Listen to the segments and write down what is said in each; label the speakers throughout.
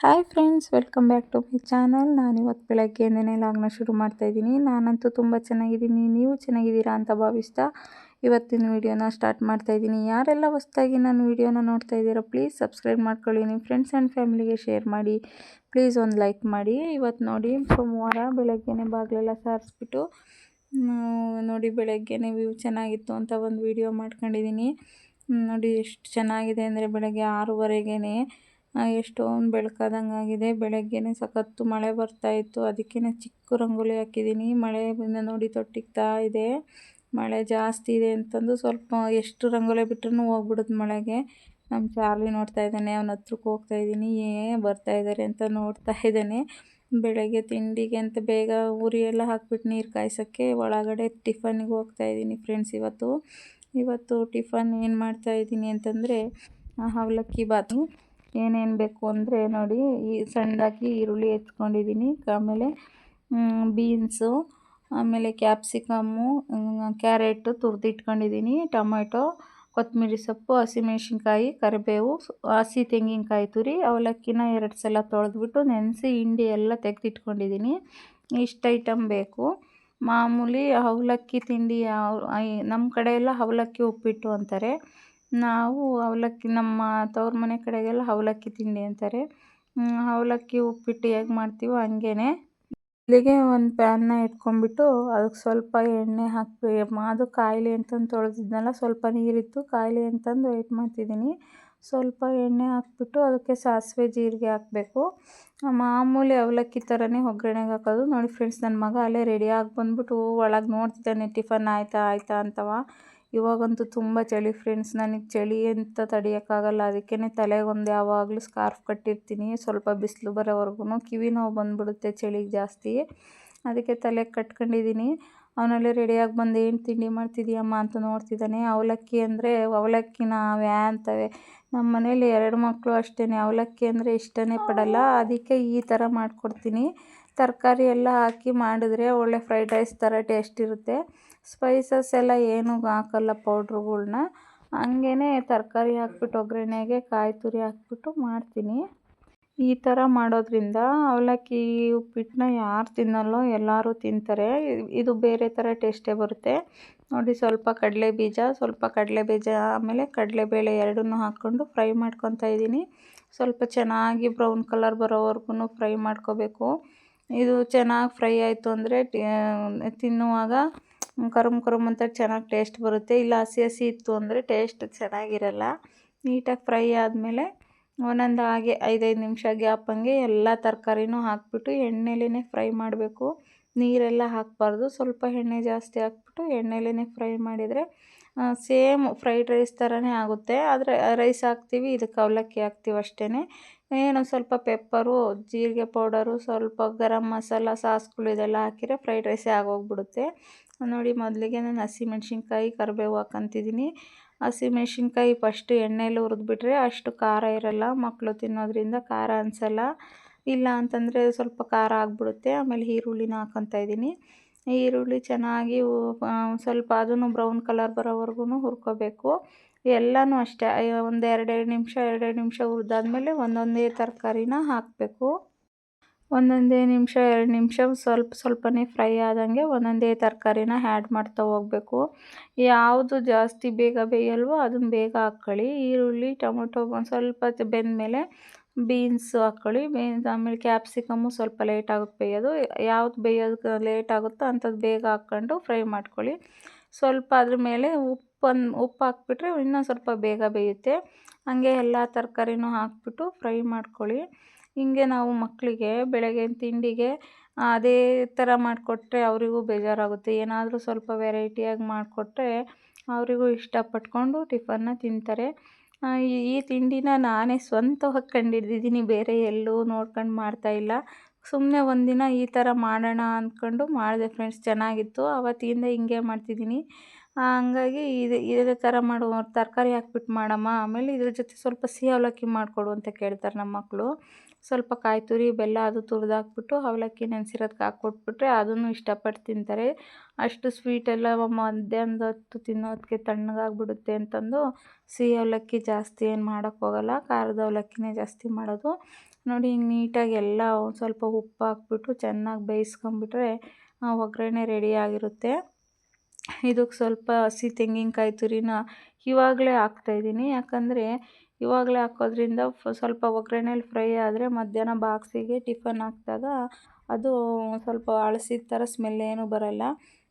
Speaker 1: Hi friends, welcome back to my channel. ನಾನು ಇವತ್ತು ಬೆಳಗ್ಗೆನೇ ಲಾಗ್ನ ಶುರು ಮಾಡ್ತಾ ಇದ್ದೀನಿ. ನಾನಂತೂ ತುಂಬ ಚೆನ್ನಾಗಿದ್ದೀನಿ. ನೀವು ಚೆನ್ನಾಗಿದ್ದೀರಾ ಅಂತ ಭಾವಿಸ್ತಾ ಇವತ್ತಿನ ವಿಡಿಯೋನ ಸ್ಟಾರ್ಟ್ ಮಾಡ್ತಾ ಇದ್ದೀನಿ. ಯಾರೆಲ್ಲ ಹೊಸ್ದಾಗಿ ನಾನು ವಿಡಿಯೋನ ನೋಡ್ತಾ ಇದ್ದೀರಾ ಪ್ಲೀಸ್ ಸಬ್ಸ್ಕ್ರೈಬ್ ಮಾಡ್ಕೊಳ್ಳಿ. ನಿಮ್ಮ ಫ್ರೆಂಡ್ಸ್ ಆ್ಯಂಡ್ ಫ್ಯಾಮಿಲಿಗೆ ಶೇರ್ ಮಾಡಿ. ಪ್ಲೀಸ್ ಒಂದು ಲೈಕ್ ಮಾಡಿ. ಇವತ್ತು ನೋಡಿ, ಸೋಮವಾರ ಬೆಳಗ್ಗೆನೇ ಬಾಗಿಲೆಲ್ಲ ಸಾರಿಸ್ಬಿಟ್ಟು ನೋಡಿ ಬೆಳಗ್ಗೆನೇ ವ್ಯೂ ಚೆನ್ನಾಗಿತ್ತು ಅಂತ ಒಂದು ವಿಡಿಯೋ ಮಾಡ್ಕೊಂಡಿದ್ದೀನಿ. ನೋಡಿ ಎಷ್ಟು ಚೆನ್ನಾಗಿದೆ ಅಂದರೆ ಬೆಳಗ್ಗೆ ಆರೂವರೆಗೇ ಎಷ್ಟೊಂದು ಬೆಳ್ಕಾದಂಗೆ ಆಗಿದೆ. ಬೆಳಗ್ಗೆನೇ ಸಖತ್ತು ಮಳೆ ಬರ್ತಾಯಿತ್ತು ನಾನು ಚಿಕ್ಕ ರಂಗೋಲಿ ಹಾಕಿದ್ದೀನಿ ಮಳೆ ನೋಡಿ ತೊಟ್ಟಿಗ್ತಾ ಇದೆ. ಮಳೆ ಜಾಸ್ತಿ ಇದೆ ಅಂತಂದು ಸ್ವಲ್ಪ ಎಷ್ಟು ರಂಗೋಲಿ ಬಿಟ್ರೂ ಹೋಗ್ಬಿಡುತ್ತೆ ಮಳೆಗೆ. ನಮ್ಮ ಚಾರ್ಲಿ ನೋಡ್ತಾ ಇದ್ದಾನೆ. ಅವನ ಹತ್ರಕ್ಕೆ ಹೋಗ್ತಾ ಇದ್ದೀನಿ. ಏ, ಬರ್ತಾ ಇದ್ದಾರೆ ಅಂತ ನೋಡ್ತಾ ಇದ್ದಾನೆ. ಬೆಳಗ್ಗೆ ತಿಂಡಿಗೆ ಅಂತ ಬೇಗ ಉರಿ ಎಲ್ಲ ಹಾಕ್ಬಿಟ್ಟು ನೀರು ಕಾಯಿಸೋಕ್ಕೆ ಒಳಗಡೆ ಟಿಫನ್ನಿಗೆ ಹೋಗ್ತಾ ಇದ್ದೀನಿ ಫ್ರೆಂಡ್ಸ್ ಇವತ್ತು. ಇವತ್ತು ಟಿಫನ್ ಏನು ಮಾಡ್ತಾ ಇದ್ದೀನಿ ಅಂತಂದರೆ ಅವಲಕ್ಕಿ ಬಾತು. ಏನೇನು ಬೇಕು ಅಂದರೆ ನೋಡಿ, ಈ ಸಣ್ಣದಾಗಿ ಈರುಳ್ಳಿ ಹೆಚ್ಕೊಂಡಿದ್ದೀನಿ ಆಮೇಲೆ ಬೀನ್ಸು, ಆಮೇಲೆ ಕ್ಯಾಪ್ಸಿಕಮ್ಮು ಕ್ಯಾರೆಟು ತುರಿದಿಟ್ಕೊಂಡಿದ್ದೀನಿ ಟೊಮೆಟೊ ಕೊತ್ತಂಬರಿ ಸೊಪ್ಪು, ಹಸಿಮೆಣ್ಸಿನ್ಕಾಯಿ, ಕರಿಬೇವು ಹಸಿ ತೆಂಗಿನಕಾಯಿ ತುರಿ, ಅವಲಕ್ಕಿನ ಎರಡು ಸಲ ತೊಳೆದ್ಬಿಟ್ಟು ನೆನೆಸಿ ಹಿಂಡಿ ಎಲ್ಲ ತೆಗೆದಿಟ್ಕೊಂಡಿದ್ದೀನಿ ಇಷ್ಟು ಐಟಮ್ ಬೇಕು. ಮಾಮೂಲಿ ಅವಲಕ್ಕಿ ತಿಂಡಿ ನಮ್ಮ ಕಡೆ ಅವಲಕ್ಕಿ ಉಪ್ಪಿಟ್ಟು ಅಂತಾರೆ. ನಾವು ಅವಲಕ್ಕಿ, ನಮ್ಮ ತವ್ರ ಮನೆ ಕಡೆಗೆಲ್ಲ ಅವಲಕ್ಕಿ ತಿಂಡಿ ಅಂತಾರೆ. ಅವಲಕ್ಕಿ ಉಪ್ಪಿಟ್ಟು ಹೇಗೆ ಮಾಡ್ತೀವೋ ಹಂಗೇ ಇಲ್ಲಿಗೆ ಒಂದು ಪ್ಯಾನ್ನ ಇಟ್ಕೊಂಡ್ಬಿಟ್ಟು ಅದಕ್ಕೆ ಸ್ವಲ್ಪ ಎಣ್ಣೆ ಹಾಕಿ ಅದು ಕಾಯಿಲೆ ಅಂತಂದು ತೊಳೆದಿದ್ನಲ್ಲ, ಸ್ವಲ್ಪ ನೀರಿತ್ತು, ಕಾಯಿಲೆ ಅಂತಂದು ವೆಯ್ಟ್ ಮಾಡ್ತಿದ್ದೀನಿ. ಸ್ವಲ್ಪ ಎಣ್ಣೆ ಹಾಕ್ಬಿಟ್ಟು ಅದಕ್ಕೆ ಸಾಸಿವೆ ಜೀರಿಗೆ ಹಾಕಬೇಕು. ಮಾಮೂಲಿ ಅವಲಕ್ಕಿ ಥರನೇ ಒಗ್ಗರಣೆಗೆ ಹಾಕೋದು. ನೋಡಿ ಫ್ರೆಂಡ್ಸ್ ನನ್ನ ಮಗ ಅಲ್ಲೇ ರೆಡಿಯಾಗಿ ಬಂದ್ಬಿಟ್ಟು ಒಳಗೆ ನೋಡ್ತಿದ್ದಾನೆ, ಟಿಫನ್ ಆಯಿತಾ ಆಯಿತಾ ಅಂತವ. ಇವಾಗಂತೂ ತುಂಬ ಚಳಿ ಫ್ರೆಂಡ್ಸ್ ನನಗೆ ಚಳಿ ಅಂತ ತಡೆಯೋಕ್ಕಾಗಲ್ಲ. ಅದಕ್ಕೇ ತಲೆಗೊಂದು ಯಾವಾಗಲೂ ಸ್ಕಾರ್ಫ್ ಕಟ್ಟಿರ್ತೀನಿ. ಸ್ವಲ್ಪ ಬಿಸಿಲು ಬರೋವರೆಗೂ ಕಿವಿ ನೋವು ಬಂದುಬಿಡುತ್ತೆ ಚಳಿಗೆ ಜಾಸ್ತಿ. ಅದಕ್ಕೆ ತಲೆಗೆ ಕಟ್ಕೊಂಡಿದ್ದೀನಿ ಅವನಲ್ಲಿ ರೆಡಿಯಾಗಿ ಬಂದು ಏನು ತಿಂಡಿ ಮಾಡ್ತಿದ್ದೀಯಮ್ಮ ಅಂತ ನೋಡ್ತಿದ್ದಾನೆ ಅವಲಕ್ಕಿ ಅಂದರೆ ಅವಲಕ್ಕಿನ ವ್ಯಾ ಅಂತವೆ ನಮ್ಮ ಮನೇಲಿ ಎರಡು ಮಕ್ಕಳು ಅಷ್ಟೇ ಅವಲಕ್ಕಿ ಅಂದರೆ ಇಷ್ಟನೇ ಪಡಲ್ಲ. ಅದಕ್ಕೆ ಈ ಥರ ಮಾಡಿಕೊಡ್ತೀನಿ. ತರಕಾರಿ ಎಲ್ಲ ಹಾಕಿ ಮಾಡಿದ್ರೆ ಒಳ್ಳೆ ಫ್ರೈಡ್ ರೈಸ್ ಥರ ಟೇಸ್ಟ್ ಇರುತ್ತೆ. ಸ್ಪೈಸಸ್ ಎಲ್ಲ ಏನೂ ಹಾಕಲ್ಲ ಪೌಡ್ರುಗಳ್ನ ಹಂಗೇ ತರಕಾರಿ ಹಾಕ್ಬಿಟ್ಟು, ಒಗ್ಗರಣೆಗೆ ಕಾಯಿ ತುರಿ ಹಾಕ್ಬಿಟ್ಟು ಮಾಡ್ತೀನಿ. ಈ ಥರ ಮಾಡೋದ್ರಿಂದ ಅವಲಕ್ಕಿ ಉಪ್ಪಿಟ್ಟನ್ನ ಯಾರು ತಿನ್ನಲ್ಲೋ ಎಲ್ಲರೂ ತಿಂತಾರೆ. ಇದು ಬೇರೆ ಥರ ಟೇಸ್ಟೇ ಬರುತ್ತೆ. ನೋಡಿ, ಸ್ವಲ್ಪ ಕಡಲೆ ಬೀಜ, ಸ್ವಲ್ಪ ಕಡಲೆ ಬೀಜ ಆಮೇಲೆ ಕಡಲೆಬೇಳೆ ಎರಡನ್ನೂ ಹಾಕ್ಕೊಂಡು ಫ್ರೈ ಮಾಡ್ಕೊತಾ ಇದ್ದೀನಿ. ಸ್ವಲ್ಪ ಚೆನ್ನಾಗಿ ಬ್ರೌನ್ ಕಲರ್ ಬರೋವರೆಗೂ ಫ್ರೈ ಮಾಡ್ಕೋಬೇಕು. ಇದು ಚೆನ್ನಾಗಿ ಫ್ರೈ ಆಯಿತು ಅಂದರೆ ತಿನ್ನುವಾಗ ಕರುಮ್ ಕರುಮ್ ಅಂತ ಚೆನ್ನಾಗಿ ಟೇಸ್ಟ್ ಬರುತ್ತೆ. ಇಲ್ಲ ಹಸಿ ಹಸಿ ಇತ್ತು ಅಂದರೆ ಟೇಸ್ಟ್ ಚೆನ್ನಾಗಿರಲ್ಲ. ನೀಟಾಗಿ ಫ್ರೈ ಆದಮೇಲೆ ಒಂದೊಂದು ಹಾಗೆ ಐದೈದು ನಿಮಿಷ ಗ್ಯಾಪ್ ಹಂಗೆ ಎಲ್ಲ ತರಕಾರಿನೂ ಹಾಕ್ಬಿಟ್ಟು ಎಣ್ಣೆಲೇ ಫ್ರೈ ಮಾಡಬೇಕು. ನೀರೆಲ್ಲ ಹಾಕಬಾರ್ದು. ಸ್ವಲ್ಪ ಎಣ್ಣೆ ಜಾಸ್ತಿ ಹಾಕ್ಬಿಟ್ಟು ಎಣ್ಣೆಲೇ ಫ್ರೈ ಮಾಡಿದರೆ ಸೇಮ್ ಫ್ರೈಡ್ ರೈಸ್ ಥರನೇ ಆಗುತ್ತೆ. ಆದರೆ ರೈಸ್ ಹಾಕ್ತೀವಿ, ಇದಕ್ಕೆ ಅವಲಕ್ಕಿ ಹಾಕ್ತೀವಿ ಅಷ್ಟೇ ಏನು ಸ್ವಲ್ಪ ಪೆಪ್ಪರು, ಜೀರಿಗೆ ಪೌಡರು, ಸ್ವಲ್ಪ ಗರಂ ಮಸಾಲ, ಸಾಸ್ಗಳು ಇದೆಲ್ಲ ಹಾಕಿದ್ರೆ ಫ್ರೈಡ್ ರೈಸೇ ಆಗೋಗ್ಬಿಡುತ್ತೆ. ನೋಡಿ, ಮೊದಲಿಗೆ ನಾನು ಹಸಿಮೆಣ್ಸಿನ್ಕಾಯಿ, ಕರಿಬೇವು ಹಾಕಂತಿದ್ದೀನಿ. ಹಸಿಮೆಣ್ಸಿನ್ಕಾಯಿ ಫಸ್ಟು ಎಣ್ಣೆಯಲ್ಲಿ ಹುರಿದ್ಬಿಟ್ರೆ ಅಷ್ಟು ಖಾರ ಇರಲ್ಲ ಮಕ್ಕಳು ತಿನ್ನೋದ್ರಿಂದ ಖಾರ ಅನಿಸಲ್ಲ. ಇಲ್ಲ ಅಂತಂದರೆ ಸ್ವಲ್ಪ ಖಾರ ಆಗಿಬಿಡುತ್ತೆ, ಆಮೇಲೆ ಈರುಳ್ಳಿನ ಹಾಕೊತಾ ಇದ್ದೀನಿ. ಈರುಳ್ಳಿ ಚೆನ್ನಾಗಿ ಸ್ವಲ್ಪ ಅದನ್ನು ಬ್ರೌನ್ ಕಲರ್ ಬರೋವರೆಗೂ ಹುರ್ಕೋಬೇಕು. ಎಲ್ಲನೂ ಅಷ್ಟೇ ಒಂದು ಎರಡೆರಡು ನಿಮಿಷ ಎರಡೆರಡು ನಿಮಿಷ ಹುರಿದಾದ್ಮೇಲೆ ಒಂದೊಂದೇ ತರಕಾರಿನ ಹಾಕಬೇಕು. ಒಂದೊಂದೇ ನಿಮಿಷ, ಎರಡು ನಿಮಿಷ ಸ್ವಲ್ಪ, ಸ್ವಲ್ಪನೇ ಫ್ರೈ ಆದಂಗೆ ಒಂದೊಂದೇ ತರಕಾರಿನ ಆ್ಯಡ್ ಮಾಡ್ತಾ ಹೋಗಬೇಕು. ಯಾವುದು ಜಾಸ್ತಿ ಬೇಗ ಬೇಯಲ್ವೋ ಅದನ್ನು ಬೇಗ ಹಾಕ್ಕೊಳ್ಳಿ. ಈರುಳ್ಳಿ, ಟೊಮೊಟೊ, ಒಂದು ಸ್ವಲ್ಪ ಬೆಂದಮೇಲೆ ಬೀನ್ಸು ಹಾಕ್ಕೊಳ್ಳಿ. ಬೀನ್ಸ್ ಆಮೇಲೆ ಕ್ಯಾಪ್ಸಿಕಮ್ಮು ಸ್ವಲ್ಪ ಲೇಟ್ ಆಗುತ್ತೆ ಬೇಯೋದು. ಯಾವ್ದು ಬೇಯೋದಕ್ಕೆ ಲೇಟ್ ಆಗುತ್ತೋ ಅಂಥದ್ದು ಬೇಗ ಹಾಕ್ಕೊಂಡು ಫ್ರೈ ಮಾಡ್ಕೊಳ್ಳಿ. ಸ್ವಲ್ಪ ಅದ್ರ ಮೇಲೆ ಉಪ್ಪನ್ನು ಉಪ್ಪು ಹಾಕ್ಬಿಟ್ರೆ ಇನ್ನೂ ಸ್ವಲ್ಪ ಬೇಗ ಬೇಯುತ್ತೆ. ಹಾಗೆ ಎಲ್ಲ ತರಕಾರಿನೂ ಹಾಕ್ಬಿಟ್ಟು ಫ್ರೈ ಮಾಡ್ಕೊಳ್ಳಿ. ಹಿಂಗೆ ನಾವು ಮಕ್ಕಳಿಗೆ, ಬೆಳಗ್ಗೆ ತಿಂಡಿಗೆ ಅದೇ ಥರ ಮಾಡಿಕೊಟ್ರೆ ಅವರಿಗೂ ಬೇಜಾರಾಗುತ್ತೆ. ಏನಾದರೂ ಸ್ವಲ್ಪ ವೆರೈಟಿಯಾಗಿ ಮಾಡಿಕೊಟ್ರೆ ಅವರಿಗೂ ಇಷ್ಟಪಟ್ಕೊಂಡು ಟಿಫನ್ನ ತಿಂತಾರೆ. ಈ ತಿಂಡಿನ ನಾನೇ ಸ್ವಂತವಾಗಿ ಕಂಡು ಬೇರೆ ಎಲ್ಲೂ ನೋಡ್ಕೊಂಡು ಮಾಡ್ತಾಯಿಲ್ಲ ಸುಮ್ಮನೆ ಒಂದಿನ ಈ ಥರ ಮಾಡೋಣ ಅಂದ್ಕೊಂಡು ಮಾಡಿದೆ ಫ್ರೆಂಡ್ಸ್ ಚೆನ್ನಾಗಿತ್ತು. ಆವತ್ತಿಂದ ಹಿಂಗೆ ಮಾಡ್ತಿದ್ದೀನಿ. ಹಂಗಾಗಿ ಇದು, ಇದೇ ಥರ ಮಾಡು ತರಕಾರಿ ಹಾಕ್ಬಿಟ್ಟು ಮಾಡಮ್ಮ. ಆಮೇಲೆ ಇದ್ರ ಜೊತೆ ಸ್ವಲ್ಪ ಸಿಹಿ ಅವಲಕ್ಕಿ ಮಾಡಿಕೊಡು ಅಂತ ಕೇಳ್ತಾರೆ ನಮ್ಮ ಮಕ್ಕಳು ಸ್ವಲ್ಪ ಕಾಯಿ ತುರಿ, ಬೆಲ್ಲ ಅದು ತುರಿದಾಕ್ಬಿಟ್ಟು ಅವಲಕ್ಕಿ ನೆನೆಸಿರೋದಕ್ಕೆ ಹಾಕ್ಕೊಟ್ಬಿಟ್ರೆ ಅದನ್ನು ಇಷ್ಟಪಟ್ಟು ತಿಂತಾರೆ. ಅಷ್ಟು ಸ್ವೀಟೆಲ್ಲ ಮಧ್ಯಾಹ್ನದ ಹೊತ್ತು ತಿನ್ನೋದಕ್ಕೆ ತಣ್ಣಗಾಗ್ಬಿಡುತ್ತೆ ಅಂತಂದು ಸಿಹಿ ಅವಲಕ್ಕಿ ಜಾಸ್ತಿ ಏನು ಮಾಡೋಕ್ಕೋಗಲ್ಲ ಖಾರದ ಅವಲಕ್ಕಿನೇ ಜಾಸ್ತಿ ಮಾಡೋದು. ನೋಡಿ ಹಿಂಗೆ ನೀಟಾಗಿ ಎಲ್ಲ ಒಂದು ಸ್ವಲ್ಪ ಉಪ್ಪು ಹಾಕ್ಬಿಟ್ಟು ಚೆನ್ನಾಗಿ ಬೇಯಿಸ್ಕೊಂಬಿಟ್ರೆ ಒಗ್ಗರಣೆ ರೆಡಿ ಆಗಿರುತ್ತೆ. ಇದಕ್ಕೆ ಸ್ವಲ್ಪ ಹಸಿ ತೆಂಗಿನಕಾಯಿ ತುರಿನ ಇವಾಗಲೇ ಹಾಕ್ತಾಯಿದ್ದೀನಿ ಯಾಕಂದರೆ ಇವಾಗಲೇ ಹಾಕೋದ್ರಿಂದ ಫ ಸ್ವಲ್ಪ ಒಗ್ಗರಣೆಲಿ ಫ್ರೈ ಆದರೆ ಮಧ್ಯಾಹ್ನ ಬಾಕ್ಸಿಗೆ ಟಿಫನ್ ಹಾಕಿದಾಗ ಅದು ಸ್ವಲ್ಪ ಹಳಸಿದ ಥರ ಸ್ಮೆಲ್ ಏನೂ ಬರೋಲ್ಲ.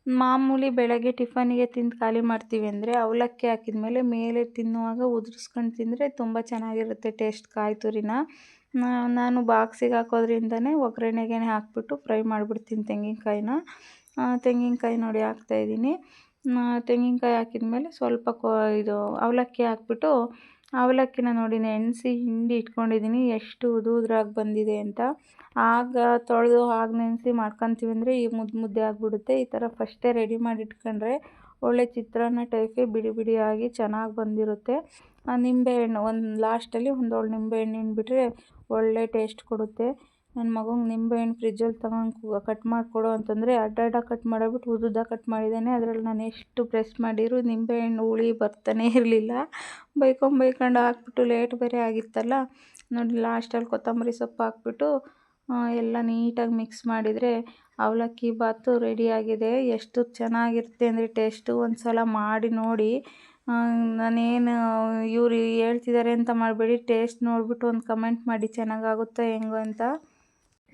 Speaker 1: ಮಾಮೂಲಿ ಬೆಳಗ್ಗೆ ಟಿಫನಿಗೆ ತಿಂದು ಖಾಲಿ ಮಾಡ್ತೀವಿ ಅಂದರೆ ಅವಲಕ್ಕಿ ಹಾಕಿದ ಮೇಲೆ ಮೇಲೆ ತಿನ್ನುವಾಗ ಉದುರಿಸ್ಕೊಂಡು ತಿಂದರೆ ತುಂಬ ಚೆನ್ನಾಗಿರುತ್ತೆ ಟೇಸ್ಟ್ ಕಾಯಿ ತುರಿನ. ನಾನು ಬಾಕ್ಸಿಗೆ ಹಾಕೋದ್ರಿಂದನೇ ಒಗ್ಗರಣೆಗೆ ಹಾಕಿಬಿಟ್ಟು ಫ್ರೈ ಮಾಡಿಬಿಡ್ತೀನಿ ತೆಂಗಿನಕಾಯಿನ. ತೆಂಗಿನಕಾಯಿ ನೋಡಿ ಹಾಕ್ತಾಯಿದ್ದೀನಿ ತೆಂಗಿನಕಾಯಿ ಹಾಕಿದ್ಮೇಲೆ ಸ್ವಲ್ಪ ಕೊ, ಇದು ಅವಲಕ್ಕಿ ಹಾಕ್ಬಿಟ್ಟು ಅವಲಕ್ಕಿನ ನೋಡಿ ನೆನೆಸಿ ಹಿಂಡಿ ಇಟ್ಕೊಂಡಿದ್ದೀನಿ. ಎಷ್ಟು ಉದು ಉದ್ರಾಗಿ ಬಂದಿದೆ ಅಂತ. ಆಗ ತೊಳೆದು ಆಗ ನೆನೆಸಿ ಮಾಡ್ಕೊತೀವಿ ಅಂದರೆ ಈ ಮುದ್ದೆ ಮುದ್ದೆ ಆಗಿಬಿಡುತ್ತೆ. ಈ ಥರ ಫಸ್ಟೇ ರೆಡಿ ಮಾಡಿ ಇಟ್ಕೊಂಡ್ರೆ ಒಳ್ಳೆ ಚಿತ್ರಾನ್ನ ಟೈಪೇ ಬಿಡಿ ಬಿಡಿಯಾಗಿ ಚೆನ್ನಾಗಿ ಬಂದಿರುತ್ತೆ. ನಿಂಬೆಹಣ್ಣು ಒಂದು ಲಾಸ್ಟಲ್ಲಿ ಒಂದೊಳ್ಳೆ ನಿಂಬೆಹಣ್ಣು ಹಿಂಡ್ಬಿಟ್ರೆ ಒಳ್ಳೆ ಟೇಸ್ಟ್ ಕೊಡುತ್ತೆ. ನನ್ನ ಮಗಂಗೆ ನಿಂಬೆಹಣ್ಣು ಫ್ರಿಜ್ಜಲ್ಲಿ ತಗೊಂಡು ಕಟ್ ಮಾಡಿಕೊಡು ಅಂತಂದರೆ ಅಡ್ಡ ಅಡ್ಡ ಕಟ್ ಮಾಡಿಬಿಟ್ಟು ಉದ್ದುದ್ದ ಕಟ್ ಮಾಡಿದ್ದಾನೆ. ಅದರಲ್ಲಿ ನಾನು ಎಷ್ಟು ಪ್ರೆಸ್ ಮಾಡಿದ್ರು ನಿಂಬೆಹಣ್ಣು ಹುಳಿ ಬರ್ತಾನೇ ಇರಲಿಲ್ಲ. ಬೈಕೊಂಡು ಬೈಕೊಂಡು ಹಾಕ್ಬಿಟ್ಟು ಲೇಟ್ ಬೇರೆ ಆಗಿತ್ತಲ್ಲ. ನೋಡಿ ಲಾಸ್ಟಲ್ಲಿ ಕೊತ್ತಂಬರಿ ಸೊಪ್ಪು ಹಾಕ್ಬಿಟ್ಟು ಎಲ್ಲ ನೀಟಾಗಿ ಮಿಕ್ಸ್ ಮಾಡಿದರೆ ಅವಲಕ್ಕಿ ಬಾತು ರೆಡಿಯಾಗಿದೆ ಎಷ್ಟು ಚೆನ್ನಾಗಿರುತ್ತೆ ಅಂದರೆ ಟೇಸ್ಟು. ಒಂದು ಸಲ ಮಾಡಿ ನೋಡಿ. ನಾನೇನು ಇವರು ಹೇಳ್ತಿದ್ದಾರೆ ಅಂತ ಮಾಡಬೇಡಿ. ಟೇಸ್ಟ್ ನೋಡಿಬಿಟ್ಟು ಒಂದು ಕಮೆಂಟ್ ಮಾಡಿ. ಚೆನ್ನಾಗಾಗುತ್ತೋ ಹೆಂಗೋ ಅಂತ.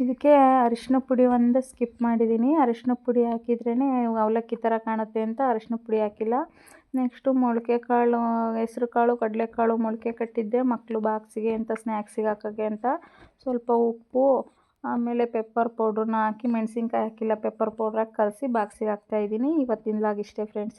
Speaker 1: ಇದಕ್ಕೆ ಅರಿಶಿನ ಪುಡಿ ಒಂದು ಸ್ಕಿಪ್ ಮಾಡಿದ್ದೀನಿ. ಅರಿಶಿನ ಪುಡಿ ಹಾಕಿದ್ರೇ ಅವಲಕ್ಕಿ ಥರ ಕಾಣುತ್ತೆ ಅಂತ ಅರಿಶಿನ ಪುಡಿ ಹಾಕಿಲ್ಲ. ನೆಕ್ಸ್ಟು ಮೊಳಕೆ ಕಾಳು, ಹೆಸ್ರು ಕಾಳು ಕಡಲೆಕಾಳು ಮೊಳಕೆ ಕಟ್ಟಿದ್ದೆ. ಮಕ್ಕಳು ಬಾಕ್ಸಿಗೆ ಅಂತ ಸ್ನ್ಯಾಕ್ಸಿಗೆ ಹಾಕೋಕ್ಕೆ ಅಂತ. ಸ್ವಲ್ಪ ಉಪ್ಪು, ಆಮೇಲೆ ಪೆಪ್ಪರ್ ಪೌಡ್ರನ್ನ ಹಾಕಿ, ಮೆಣಸಿನ್ಕಾಯಿ ಹಾಕಿಲ್ಲ, ಪೆಪ್ಪರ್ ಪೌಡ್ರ್ ಕಲಸಿ ಬಾಕ್ಸಿಗೆ ಹಾಕ್ತಾಯಿದ್ದೀನಿ ಇವತ್ತಿನ ಇಷ್ಟೇ ಫ್ರೆಂಡ್ಸ್